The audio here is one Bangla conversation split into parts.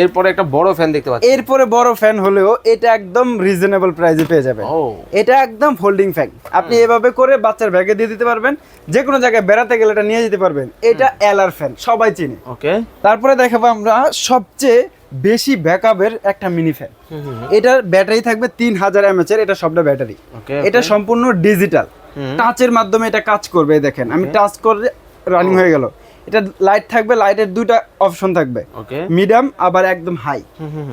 এরপরে একটা বড় ফ্যান দেখতে পাচ্ছি। এরপরে বড় ফ্যান হলেও এটা একদম রিজনেবল প্রাইসে পেয়ে যাবেন। এটা একদম ফোল্ডিং ফ্যান আপনি এভাবে করে বাচ্চার ব্যাগে দিয়ে দিতে পারবেন। যে কোনো জায়গায় বেড়াতে গেলে এটা নিয়ে যেতে পারবেন। এটা এলার ফ্যান সবাই চিনে। ওকে তারপরে দেখাবো আমরা সবচেয়ে বেশি ব্যাকআপের একটা মিনি ফ্যান এটার ব্যাটারি থাকবে তিন হাজার এমএচ এর এটা সবটা ব্যাটারি এটা সম্পূর্ণ ডিজিটাল টাচের মাধ্যমে এটা কাজ করবে দেখেন। আমি টাচ করে রানিং হয়ে গেল। এটা লাইট থাকবে লাইটের দুইটা অপশন থাকবে। মিডিয়াম আবার একদম হাই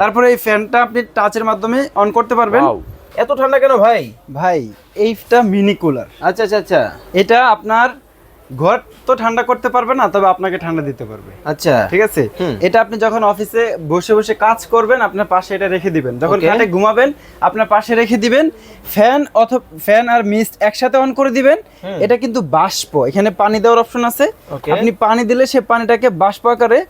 তারপরে এই ফ্যানটা আপনি টাচের মাধ্যমে অন করতে পারবেন। এত ঠান্ডা কেন ভাই? ভাই এইটা মিনি কুলার আচ্ছা আচ্ছা আচ্ছা। এটা আপনার ঘর তো ঠান্ডা করতে পারবে না তবে আপনাকে ঠান্ডা দিতে পারবে। আচ্ছা। ঠিক আছে? এটা আপনি যখন অফিসে বসে বসে কাজ করবেন আপনার পাশে এটা রেখে দিবেন। যখন. খাটে ঘুমাবেন আপনার পাশে রেখে দিবেন ফ্যান অথবা ফ্যান আর মিস্ট একসাথে অন করে দিবেন। এটা কিন্তু বাষ্প এখানে পানি দেওয়ার অপশন আছে। আপনি পানি দিলে সে পানিটাকে বাষ্প আকারে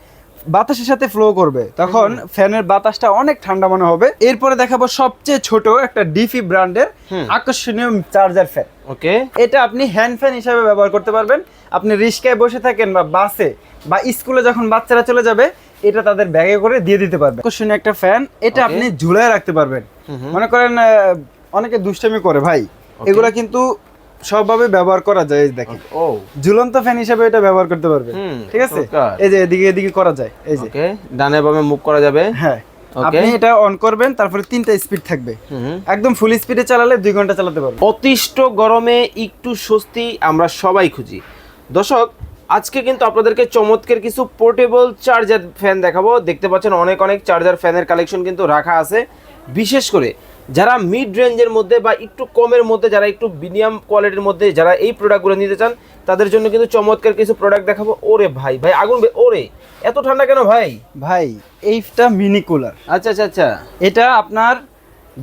বাতাসের সাথে ফ্লো করবে তখন ফ্যানের বাতাসটা অনেক ঠান্ডা মনে হবে। এরপরে দেখাবো সবচেয়ে ছোট একটা ডিফি ব্র্যান্ডের। আকর্ষণীয় চার্জার ফ্যান ওকে। এটা আপনি হ্যান্ড ফ্যান হিসাবে ব্যবহার করতে পারবেন। আপনি রিক্সায় বসে থাকেন বা বাসে বা স্কুলে যখন বাচ্চারা চলে যাবে এটা তাদের ব্যাগে করে দিয়ে দিতে পারবেন আকর্ষণীয় একটা ফ্যান এটা আপনি ঝুলায় রাখতে পারবেন। মনে করেন অনেকে দুষ্টামি করে ভাই। এগুলা কিন্তু সবভাবে ব্যবহার করা যায় এই দেখেন। ও। ঝুলন্ত ফ্যান হিসেবে এটা ব্যবহার করতে পারবে। ঠিক আছে? এই যে এদিকে এদিকে করা যায় এই যে। ওকে ডানে বামে মুভ করা যাবে। হ্যাঁ আপনি এটা অন করবেন তারপরে তিনটা স্পিড থাকবে। একদম ফুল স্পিডে চালালে দুই ঘণ্টা চালাতে পারবেন। অতিষ্ঠ গরমে একটু স্বস্তি আমরা সবাই খুঁজি। দর্শক আজকে কিন্তু আপনাদেরকে চমৎকার কিছু পোর্টেবল চার্জার ফ্যান দেখাবো। দেখতে পাচ্ছেন অনেক অনেক চার্জার ফ্যানের কালেকশন কিন্তু রাখা আছে। বিশেষ করে যারা মিড রেঞ্জের মধ্যে বা একটু কমের মধ্যে যারা একটু মিডিয়াম কোয়ালিটির মধ্যে যারা এই প্রোডাক্টগুলো নিতে চান তাদের জন্য কিন্তু চমৎকার কিছু প্রোডাক্ট দেখাবো। ওরে ভাই ভাই আগুন ওরে এত ঠান্ডা কেন ভাই? ভাই এইটা মিনি কুলার আচ্ছা আচ্ছা আচ্ছা। এটা আপনার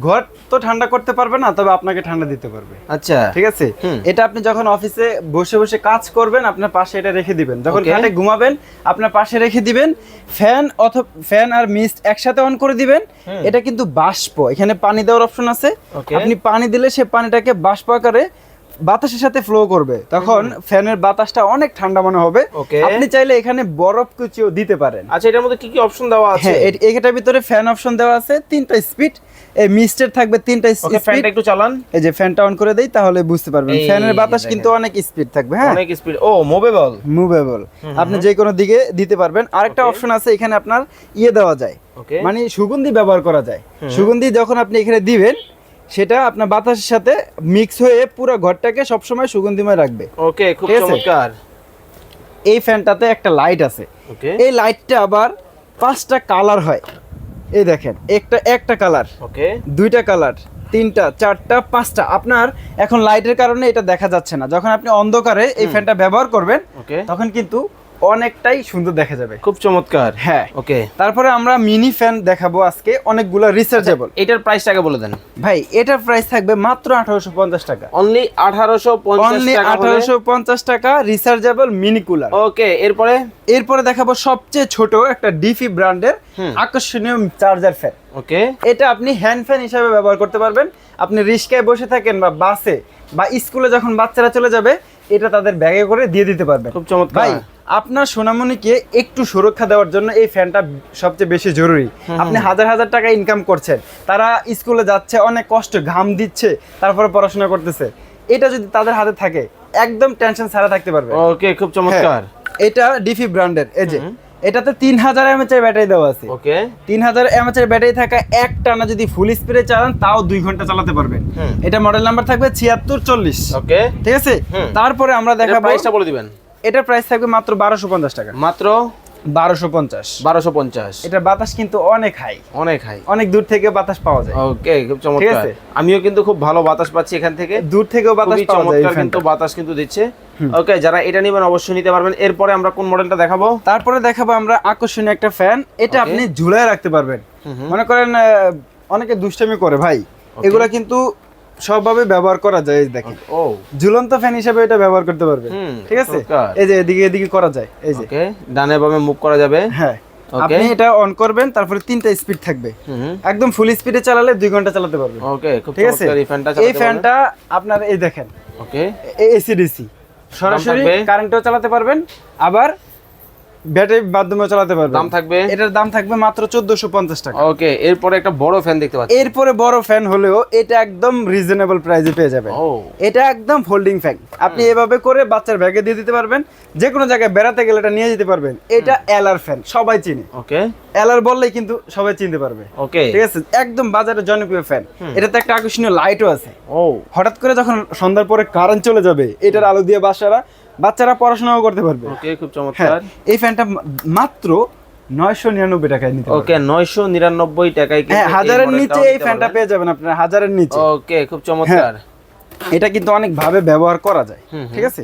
ঘর তো ঠান্ডা করতে পারবে না তবে আপনাকে ঠান্ডা দিতে পারবে। আচ্ছা। ঠিক আছে? এটা আপনি যখন অফিসে বসে বসে কাজ করবেন আপনার পাশে এটা রেখে দিবেন। যখন. খাটে ঘুমাবেন আপনার পাশে রেখে দিবেন ফ্যান অথবা ফ্যান আর মিস্ট একসাথে অন করে দিবেন। এটা কিন্তু বাষ্প এখানে পানি দেওয়ার অপশন আছে। আপনি পানি দিলে সে পানিটাকে বাষ্প আকারে বাতাসের সাথে ফ্লো করবে তখন ফ্যানের বাতাসটা অনেক ঠান্ডা মনে হবে। আপনি চাইলে এখানে বরফ কুচিও দিতে পারেন। আচ্ছা এটার মধ্যে কি কি অপশন দেওয়া আছে? হ্যাঁ এটার ভিতরে ফ্যান অপশন দেওয়া আছে তিনটা স্পিড এই মিস্টের থাকবে তিনটা ওকে স্পিড ফ্যানটা একটু চালান। এই যে ফ্যানটা অন করে দেই তাহলে বুঝতে পারবেন। ফ্যানের বাতাস কিন্তু অনেক স্পিড থাকবে হ্যাঁ? অনেক স্পিড ও মুভেবল মুভেবল আপনি যে কোনো দিকে দিতে পারবেন। আরেকটা. অপশন আছে এখানে আপনার ইয়ে দেওয়া যায়। মানে সুগন্ধি ব্যবহার করা যায়। সুগন্ধি যখন আপনি এখানে দিবেন সেটা আপনার বাতাসের সাথে মিক্স হয়ে পুরো ঘরটাকে সবসময় সুগন্ধিময় রাখবে। ওকে খুব? চমৎকার। এই ফ্যানটাতে একটা লাইট আছে। ওকে এই লাইটটা আবার পাঁচটা কালার হয়। এই দেখেন একটা একটা কালার ওকে দুইটা কালার তিনটা চারটা পাঁচটা। আপনার এখন লাইটের কারণে এটা দেখা যাচ্ছে না। যখন আপনি অন্ধকারে এই ফ্যানটা ব্যবহার করবেন ওকে তখন কিন্তু অনেকটাই সুন্দর দেখা যাবে। খুব চমৎকার। হ্যাঁ। ওকে তারপরে আমরা মিনি ফ্যান দেখাবো আজকে অনেকগুলো রিচার্জেবল এটার প্রাইসটা আগে বলে দেন। ভাই এটার প্রাইস থাকবে মাত্র আঠারোশো পঞ্চাশ টাকা। অনলি আঠারোশো পঞ্চাশ অনলি আঠারোশো পঞ্চাশ টাকা রিচার্জেবল মিনি কুলার ওকে এরপরে? এরপরে দেখাবো সবচেয়ে ছোট একটা ডিফি ব্র্যান্ডের আকর্ষণীয় চার্জার ফ্যান ওকে এটা আপনি হ্যান্ড ফ্যান হিসাবে ব্যবহার করতে পারবেন। আপনি রিস্কায় বসে থাকেন বা বাসে বা স্কুলে যখন বাচ্চারা চলে যাবে এটা তাদের ব্যাগে করে দিয়ে দিতে পারবেন। খুব চমৎকার। ভাই আপনার সোনামণিকে একটু সুরক্ষা দেওয়ার জন্য এই ফ্যানটা সবচেয়ে বেশি জরুরি। আপনি হাজার হাজার টাকা ইনকাম করছেন। তারা স্কুলে যাচ্ছে অনেক কষ্ট ঘাম দিচ্ছে তারপরে পড়াশোনা করতেছে। এটা যদি তাদের হাতে থাকে একদম টেনশন ছাড়া থাকতে পারবে। ওকে খুব চমৎকার। এটা ডিফি ব্র্যান্ডের এই যে। এটাতে তিন হাজার এমএচ এর ব্যাটারি দেওয়া আছে। ওকে তিন হাজার এমএচ এর ব্যাটারি থাকা এক টানা যদি ফুল স্পিডে চালান তাও দুই ঘণ্টা চালাতে পারবেন। এটা মডেল নাম্বার থাকবে ছিয়াত্তর চল্লিশ। ওকে ঠিক আছে? তারপরে আমরা দেখাবো প্রাইসটা বলে দিবেন। এটার প্রাইস থাকবে মাত্র বারোশো পঞ্চাশ টাকা। মাত্র বারোশো পঞ্চাশ। বারোশো পঞ্চাশ। এটার বাতাস কিন্তু অনেক হাই অনেক হাই অনেক দূর থেকে বাতাস পাওয়া যায়। ওকে খুব চমৎকার। আমিও কিন্তু খুব ভালো বাতাস পাচ্ছি এখান থেকে। দূর থেকেও বাতাস পাওয়া যায় কিন্তু বাতাস কিন্তু দিচ্ছে। ওকে যারা এটা নেবেন অবশ্যই নিতে পারবেন। এরপরে আমরা কোন মডেলটা দেখাবো? তারপরে দেখাবো আমরা আকর্ষণীয় একটা ফ্যান এটা আপনি ঝুলায় রাখতে পারবেন। মনে করেন অনেকে দুষ্টামি করে ভাই। এগুলা কিন্তু সবভাবে ব্যবহার করা যায় এই দেখেন ও ঝুলন্ত ফ্যান হিসেবে এটা ব্যবহার করতে পারবেন হুম, ঠিক আছে এই যে এদিকে এদিকে করা যায় এই যে ওকে ডানে বামে মুভ করা যাবে হ্যাঁ আপনি এটা অন করবেন তারপরে তিনটা স্পিড থাকবে একদম ফুল স্পিডে চালালে দুই ঘণ্টা চালাতে পারবেন ওকে খুব ঠিক আছে এই ফ্যানটা এই ফ্যানটা আপনার এই দেখেন ওকে এসিডিসি সরাসরি কারেন্টও চালাতে পারবেন আবার ব্যাটারির মাধ্যমে চালাতে পারবেন। দাম থাকবে? এটার দাম থাকবে মাত্র চোদ্দশো পঞ্চাশ টাকা। ওকে এরপরে একটা বড় ফ্যান দেখতে পাচ্ছি। এরপরে বড় ফ্যান হলেও এটা একদম রিজনেবল প্রাইসে পেয়ে যাবেন। এটা একদম ফোল্ডিং ফ্যান আপনি এভাবে করে বাচ্চার ব্যাগে দিয়ে দিতে পারবেন। যে কোনো জায়গায় বেড়াতে গেলে এটা নিয়ে যেতে পারবেন। এটা ফ্যান সবাই চিনে। ওকে। এলার বললেই কিন্তু সবাই চিনতে পারবে। ওকে। ঠিক আছে? একদম বাজারে জনপ্রিয় ফ্যান এটাতে একটা আকর্ষণীয় লাইটও আছে। ও। হঠাৎ করে যখন সন্ধ্যার পরে কারেন্ট চলে যাবে এটার আলো দিয়ে বাচ্চারা বাচ্চারা পড়াশোনাও করতে পারবে। ওকে খুব হ্যাঁ চমৎকার। এই ফ্যানটা মাত্র নয়শো নিরানব্বই টাকায় নিতে ওকে নয়শো নিরানব্বই টাকায় হ্যাঁ হাজারের নিচে এই ফ্যানটা পেয়ে যাবেন আপনারা হাজারের নিচে। ওকে খুব চমৎকার। এটা কিন্তু অনেক ভাবে ব্যবহার করা যায়। ঠিক আছে?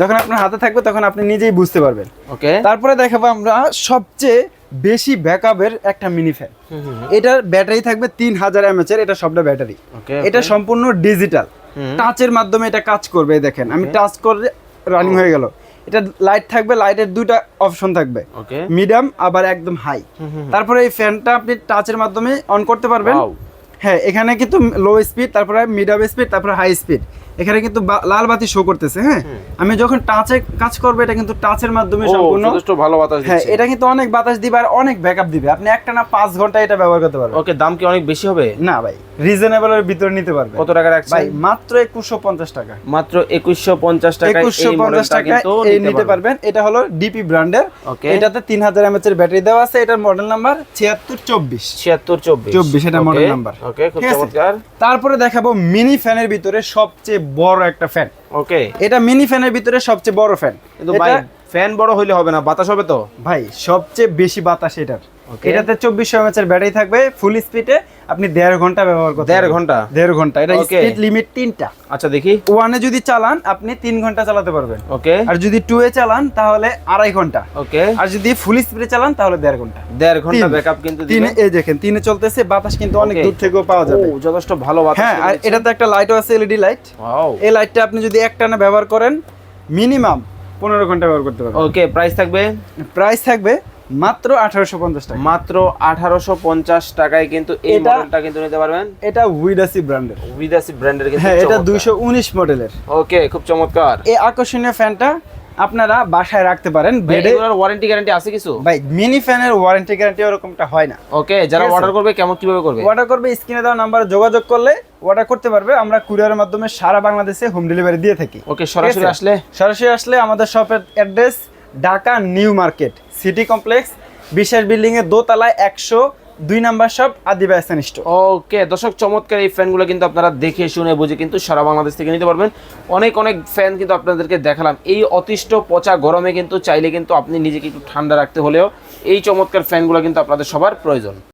যখন আপনার হাতে থাকবে তখন আপনি নিজেই বুঝতে পারবেন। ওকে। তারপরে দেখাবো আমরা সবচেয়ে বেশি ব্যাকআপের একটা মিনি ফ্যান। এটার ব্যাটারি থাকবে তিন হাজার এমএচ এর এটা সবটা ব্যাটারি। এটা সম্পূর্ণ ডিজিটাল। টাচের মাধ্যমে এটা কাজ করবে দেখেন। আমি টাচ করে রানিং হয়ে গেল। এটা লাইট থাকবে লাইটের দুইটা অপশন থাকবে। ওকে মিডিয়াম আবার একদম হাই তারপরে এই ফ্যানটা আপনি টাচের মাধ্যমে অন করতে পারবেন। হ্যাঁ এখানে কিন্তু লো স্পিড তারপরে মিডিয়াম স্পিড তারপরে হাই স্পিড এখানে কিন্তু লাল বাতি শো করতেছে হ্যাঁ? আমি যখন টাচে কাজ করব এটা কিন্তু টাচের মাধ্যমে সম্পূর্ণ যথেষ্ট ভালো বাতাস হ্যাঁ এটা কিন্তু অনেক বাতাস দিবে আর অনেক ব্যাকআপ দিবে। আপনি একটা না পাঁচ ঘণ্টা এটা ব্যবহার করতে পারবেন। ওকে দাম কি অনেক বেশি হবে? না ভাই রিজনেবলের ভিতরে নিতে পারবেন। কত টাকা রাখছেন? ভাই মাত্র একুশশো পঞ্চাশ টাকা। মাত্র একুশশো পঞ্চাশ টাকা একুশশো পঞ্চাশ টাকা এই নিতে পারবেন। এটা হলো ডিপি ব্র্যান্ডের এটাতে তিন হাজার এমএচ এর ব্যাটারি দেওয়া আছে। এটার মডেল নাম্বার ছিয়াত্তর চব্বিশ। ছিয়াত্তর চব্বিশ। 24 এটা model number। ওকে খুব চমৎকার। তারপরে দেখাবো মিনি ফ্যানের ভিতরে সবচেয়ে বড় একটা ফ্যান ওকে এটা মিনি ফ্যানের ভিতরে সবচেয়ে বড় ফ্যান কিন্তু ভাই ফ্যান বড় হইলে হবে না বাতাস হবে তো? ভাই সবচেয়ে বেশি বাতাস এটার। এটাতে চব্বিশশো এমএচ এর ব্যাটারি থাকবে ফুল স্পিডে আপনি দেড় ঘণ্টা ব্যবহার করতে দেড় ঘণ্টা? দেড় ঘণ্টা। এটা. স্পিড লিমিট তিনটা। আচ্ছা দেখি। ওয়ানে যদি চালান আপনি তিন ঘণ্টা চালাতে পারবেন। ওকে আর যদি টু এ চালান তাহলে আড়াই ঘণ্টা। ওকে আর যদি ফুল স্পিডে চালান তাহলে দেড় ঘণ্টা। দেড় ঘণ্টা। ব্যাকআপ কিন্তু তিনে এই দেখেন তিনে চলতেছে বাতাস কিন্তু অনেক. দূর থেকেও পাওয়া যাবে। ও যথেষ্ট ভালো বাতাস হ্যাঁ আর এটাতে একটা লাইটও আছে এলইডি লাইট ওয়াও এই লাইটটা আপনি যদি একটানা ব্যবহার করেন মিনিমাম পনেরো ঘণ্টা ব্যবহার করতে পারবেন। ওকে প্রাইস থাকবে? প্রাইস থাকবে মাত্র আঠারোশো পঞ্চাশ টাকা। মাত্র আঠারোশো পঞ্চাশ টাকায় কিন্তু এই মডেলটা কিন্তু নিতে পারবেন। এটা উইডাসি ব্র্যান্ডের বিদেশি ব্র্যান্ডের কিন্তু হ্যাঁ এটা চমৎকার। দুইশো উনিশ মডেলের ওকে খুব চমৎকার। এই আকর্ষণীয় ফ্যানটা আপনারা বাসায় রাখতে পারেন। বেডে ওয়ারেন্টি গ্যারান্টি আছে কিছু? ভাই মিনি ফ্যানের ওয়ারেন্টি গ্যারান্টি ওরকমটা হয় না। ওকে যারা অর্ডার করবে কেমন কীভাবে করবে? অর্ডার করবে স্ক্রিনে দেওয়া নাম্বারে যোগাযোগ করলে অর্ডার করতে পারবে। আমরা কুরিয়ারের মাধ্যমে সারা বাংলাদেশে হোম ডেলিভারি দিয়ে থাকি। ওকে সরাসরি আসলে? সরাসরি আসলে আমাদের শপের address Dhaka new market city complex, বিশেষ বিল্ডিং এর দোতলায় একশো দুই নাম্বার সব আদিবা ওকে, দর্শক, চমৎকার এই ফ্যানগুলো কিন্তু আপনারা দেখে শুনে বুঝে কিন্তু সারা বাংলাদেশ থেকে নিতে পারবেন। অনেক অনেক ফ্যান কিন্তু আপনাদেরকে দেখালাম। এই অতিষ্ঠ পচা গরমে কিন্তু চাইলে কিন্তু আপনি নিজেকে একটু ঠান্ডা রাখতে হলেও এই চমৎকার ফ্যানগুলো কিন্তু আপনাদের সবার প্রয়োজন।